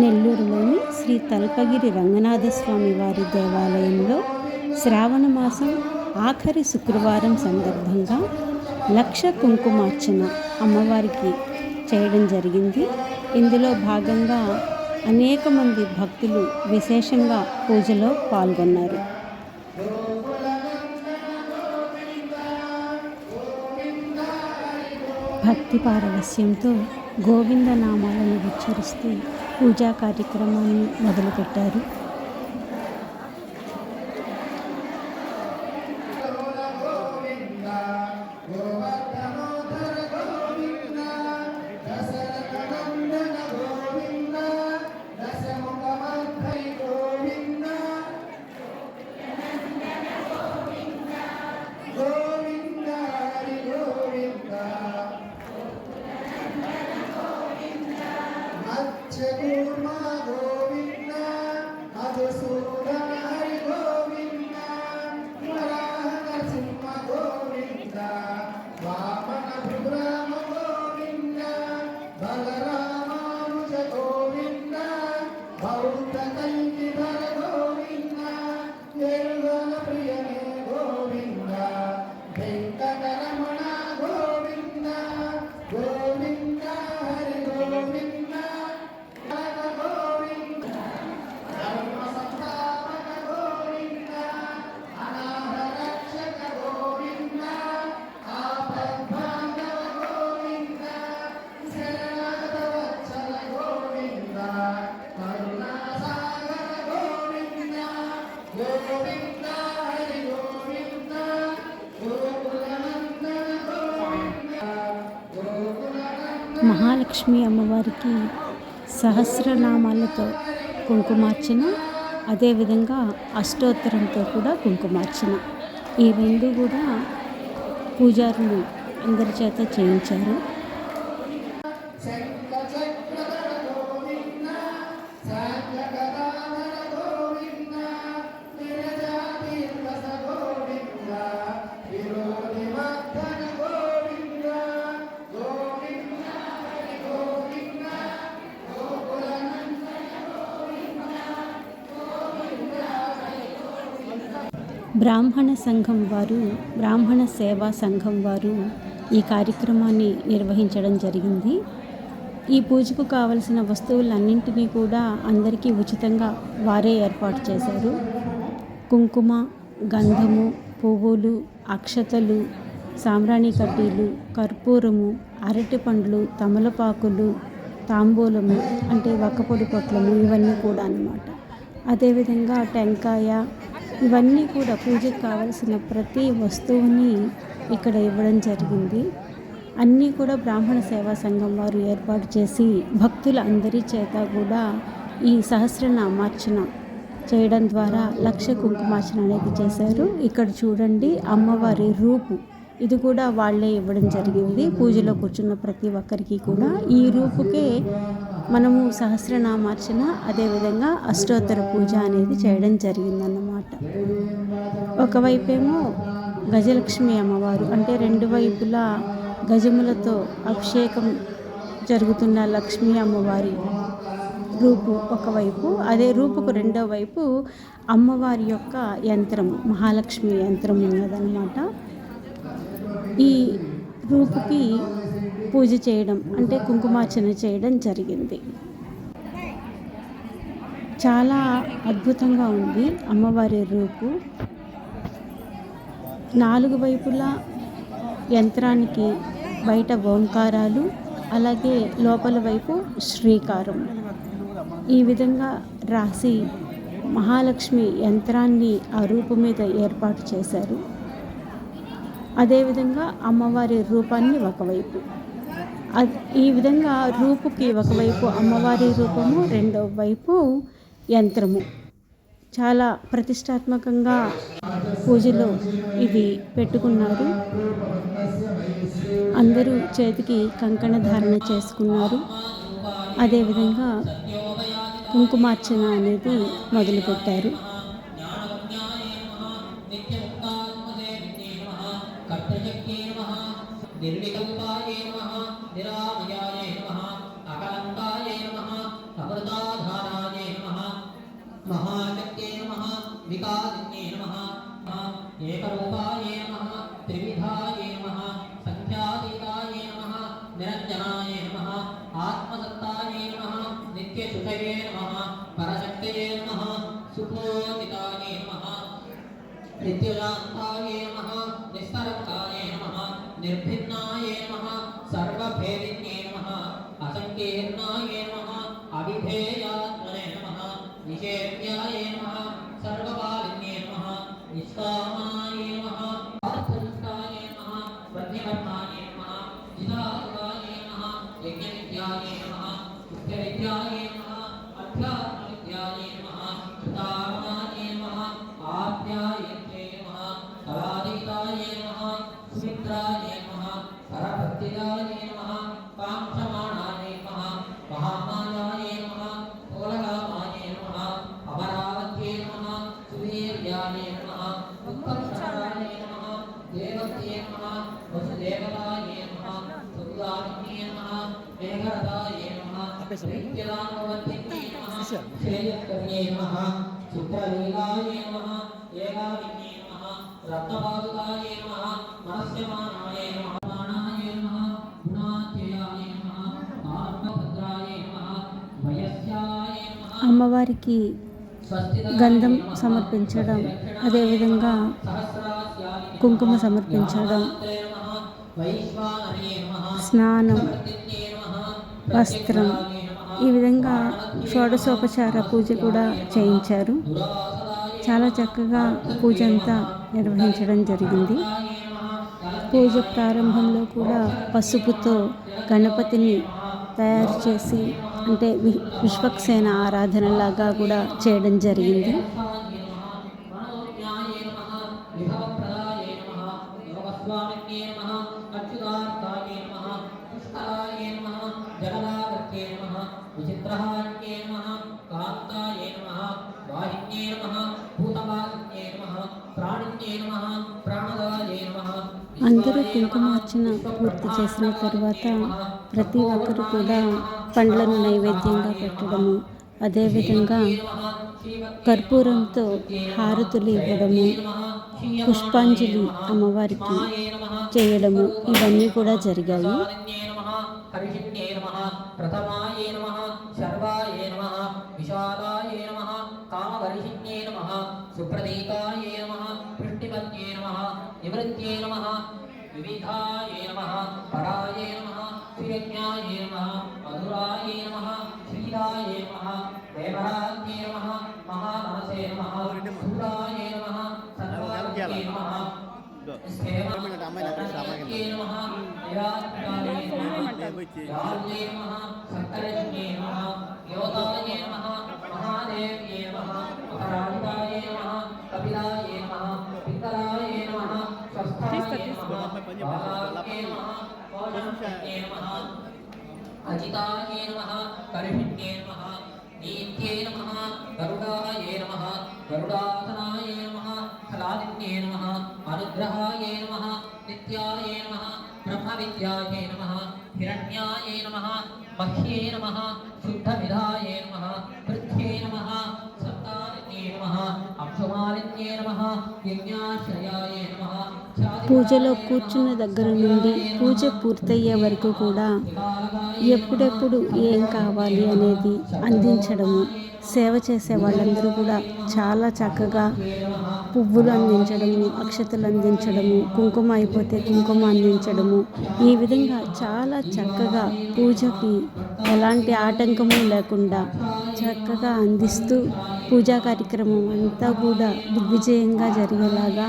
నెల్లూరులోని శ్రీ తల్పగిరి రంగనాథస్వామి వారి దేవాలయంలో శ్రావణ మాసం ఆఖరి శుక్రవారం సందర్భంగా లక్ష కుంకుమార్చన అమ్మవారికి చేయడం జరిగింది. ఇందులో భాగంగా అనేక మంది భక్తులు విశేషంగా పూజలో పాల్గొన్నారు. భక్తి పారవస్యంతో గోవింద నామాలను ఉచ్చరిస్తూ పూజా కార్యక్రమాన్ని మొదలుపెట్టారు. మహాలక్ష్మి అమ్మవారికి సహస్రనామాలతో కుంకుమార్చన అదేవిధంగా అష్టోత్తరంతో కూడా కుంకుమార్చన. ఈ రెండు కూడా పూజారులు అందరి చేత చేయించారు. బ్రాహ్మణ సంఘం వారు బ్రాహ్మణ సేవా సంఘం వారు ఈ కార్యక్రమాన్ని నిర్వహించడం జరిగింది. ఈ పూజకు కావలసిన వస్తువులన్నింటినీ కూడా అందరికీ ఉచితంగా వారే ఏర్పాటు చేశారు. కుంకుమ గంధము పువ్వులు అక్షతలు సాంబ్రాణి కడ్డీలు కర్పూరము అరటి పండ్లు తమలపాకులు తాంబూలము అంటే వక్కపొడి పొట్లము ఇవన్నీ కూడా అన్నమాట. అదేవిధంగా టెంకాయ ఇవన్నీ కూడా పూజకు కావలసిన ప్రతి వస్తువుని ఇక్కడ ఇవ్వడం జరిగింది. అన్నీ కూడా బ్రాహ్మణ సేవా సంఘం వారు ఏర్పాటు చేసి భక్తుల అందరి చేత కూడా ఈ సహస్రనామార్చన చేయడం ద్వారా లక్ష కుంకుమార్చన అనేది చేశారు. ఇక్కడ చూడండి అమ్మవారి రూపు. ఇది కూడా వాళ్ళే ఇవ్వడం జరిగింది. పూజలో కూర్చున్న ప్రతి ఒక్కరికి కూడా ఈ రూపుకే మనము సహస్రనామార్చన అదేవిధంగా అష్టోత్తర పూజ అనేది చేయడం జరిగిందన్నమాట. ఒకవైపేమో గజలక్ష్మి అమ్మవారు అంటే రెండు వైపులా గజములతో అభిషేకం జరుగుతున్న లక్ష్మీ అమ్మవారి రూపు ఒకవైపు అదే రూపుకు రెండో వైపు అమ్మవారి యొక్క యంత్రము మహాలక్ష్మి యంత్రం ఉన్నదన్నమాట. ఈ రూపుకి పూజ చేయడం అంటే కుంకుమార్చన చేయడం జరిగింది. చాలా అద్భుతంగా ఉంది అమ్మవారి రూపు. నాలుగు వైపులా యంత్రానికి బయట ఓంకారాలు అలాగే లోపల వైపు శ్రీకారం. ఈ విధంగా రాసి మహాలక్ష్మి యంత్రాన్ని ఆ రూపు మీద ఏర్పాటు చేశారు. అదేవిధంగా అమ్మవారి రూపాన్ని ఒకవైపు. ఈ విధంగా రూపుకి ఒకవైపు అమ్మవారి రూపము రెండో వైపు యంత్రము. చాలా ప్రతిష్టాత్మకంగా పూజలో ఇది పెట్టుకున్నారు. అందరూ చేతికి కంకణ ధారణ చేసుకున్నారు. అదేవిధంగా కుంకుమార్చన అనేది మొదలుపెట్టారు. నమః నిర్వికల్పాయ నమః నిరామయాయ అకలంకాయ నమః అమృతాధారాయ महाशक्त्यै नमः विकासिन्ये नमः एकरूपाय नमः, त्रिविधाय नमः सङ्ख्यातीताय नमः, निरञ्जनाय नमः, आत्मसत्ताय नमः नित्यसुखये नमः, परशक्तये नमः, सुखोदिताय नमः, नित्यशान्ताय नमः निस्तरङ्गाय नमः, निर्भिन्नाय नमः, सर्वभेदिन्ये नमः, असङ्कीर्णाय नमः अविधेयात्मने नमः निषेव्याय नमः सर्वपालिन्ये नमः निष्कामाय नमः पार्थनिष्ठाय नमः प्रतिवर्णाय नमः जिताय नमः यज्ञविद्याय नमः मुख्यविद्याय सुवीर्याय नमः उत्तमचाराय नमः देवत्ये नमः वसुदेवताय नमः सुदामिन्ये नमः मेघरदाय नमः नित्यदानवत्ये नमः श्रेयस्कर्ये नमः चित्रलीलाय नमः एकाकिन्ये नमः रत्नपादुकाय नमः मनस्यमानाय नमः प्राणाय नमः गुणात्ययाय नमः आत्मभद्राय नमः वयस्याय नमः అమ్మవారికి స్వస్తిదాయ గంధం సమర్పించడం అదేవిధంగా కుంకుమ సమర్పించడం స్నానం వస్త్రం ఈ విధంగా షోడశోపచార పూజ కూడా చేయించారు. చాలా చక్కగా పూజ అంతా నిర్వహించడం జరిగింది. పూజ ప్రారంభంలో కూడా పసుపుతో గణపతిని తయారు చేసి అంటే వి విశ్వక్సేన ఆరాధనలాగా కూడా చేయడం జరిగింది. కుంకుమార్చన పూర్తి చేసిన తర్వాత ప్రతి ఒక్కరు కూడా పండ్లను నైవేద్యంగా పెట్టడము. అదేవిధంగా కర్పూరంతో హారతులు ఇవ్వడము పుష్పాంజలి అమ్మవారికి చేయడము ఇవన్నీ కూడా జరిగాయి. శ్రీయజ్ఞాయే నమః మధురాయ నమః శ్రీరాయ నమః దేవరాజ్ఞే నమః మహానమసే నమః శూరాయే నమః సర్వాజ్ఞే నమః అజితాయ నమః నిత్యాయ నమః బ్రహ్మ విద్యాయ నమః హిరణ్యాయ నమః మహ్యే నమః శుద్ధవిధాయ నమః పృథ్వే నమః సప్తాదిన్యే నమః అంశుమాలిన్యే నమః యజ్ఞాశ్రయాయ నమః పూజలో కూర్చున్న దగ్గర నుండి పూజ పూర్తయ్యే వరకు కూడా ఎప్పుడెప్పుడు ఏం కావాలి అనేది అందించడము సేవ చేసే వాళ్ళందరూ కూడా చాలా చక్కగా పువ్వులు అందించడము అక్షతలు అందించడము కుంకుమ అయిపోతే కుంకుమ అందించడము. ఈ విధంగా చాలా చక్కగా పూజకి ఎలాంటి ఆటంకము లేకుండా చక్కగా అందిస్తూ పూజా కార్యక్రమం అంతా కూడా దిగ్విజయంగా జరిగేలాగా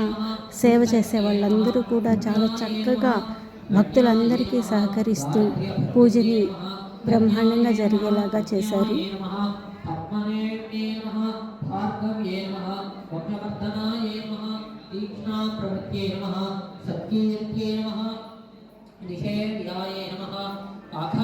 సేవ చేసే వాళ్ళందరూ కూడా చాలా చక్కగా భక్తులందరికీ సహకరిస్తూ పూజని బ్రహ్మాండంగా జరిగేలాగా చేశారు. ఆఖ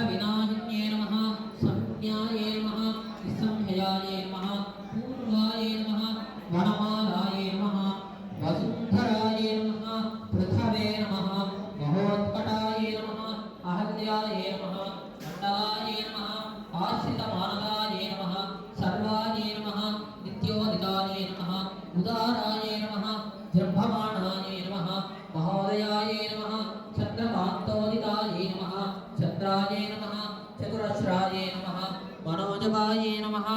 नमः चतुरस्राय नमः मनोजवाय नमः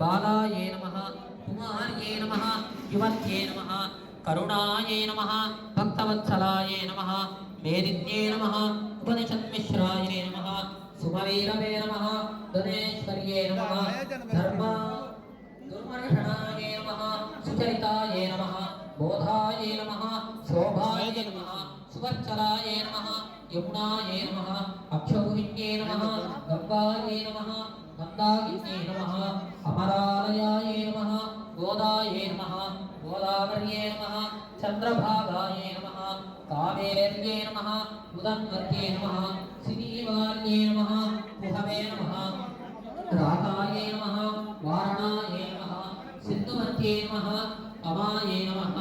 बालाय नमः कुमार्ये नमः युवत्ये नमः करुणायै नमः भक्तवत्सलाय नमः मेदिन्ये नमः उपनिषद्मिश्राय नमः सुमवीरवे नमः धनेश्वर्ये नमः धर्म दुर्मर्षणाय नमः सुचरिताय नमः बोधाय नमः शोभाय नमः సువర్చలాయ నమ యమునాయే నమ అక్షౌహిణ్యే నమ గంగాయే నమ గంగాగిన్యే నమ అమరాలయాయే నమ గోదాయే నమ గోదావర్యే నమ చంద్రభాగాయే నమ కావేర్యే నమ ఉదన్వర్యే నమ శ్రీవార్యే నమ కుహవే నమ రాగాయ నమ వారణాయే నమ సిద్ధుమత్యే నమ అమాయే నమ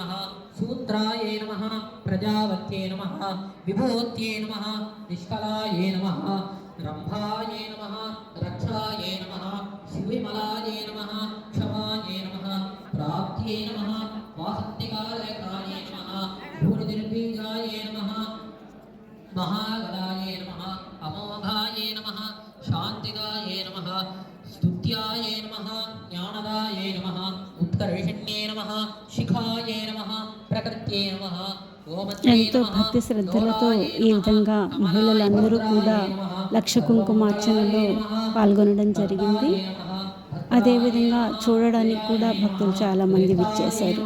నమ. సూత్రాయ నమ ప్రజావత్యే నమ విభూత్యే నమ నిష్కలాయే నమ రంభాయే నమ రక్షాయే నమ శివిమలాయే నమ క్షమాయే నమ ప్రాప్త్యే నమ వాసంతికాలకాయ నమ భూనిర్బీజాయ నమ మహాగణాయ నమ అమోఘాయే నమ ఎంతో భక్తి శ్రద్ధలతో ఈ విధంగా మహిళలందరూ కూడా లక్ష కుంకుమార్చనలో పాల్గొనడం జరిగింది. అదేవిధంగా చూడడానికి కూడా భక్తులు చాలామంది విచ్చేశారు.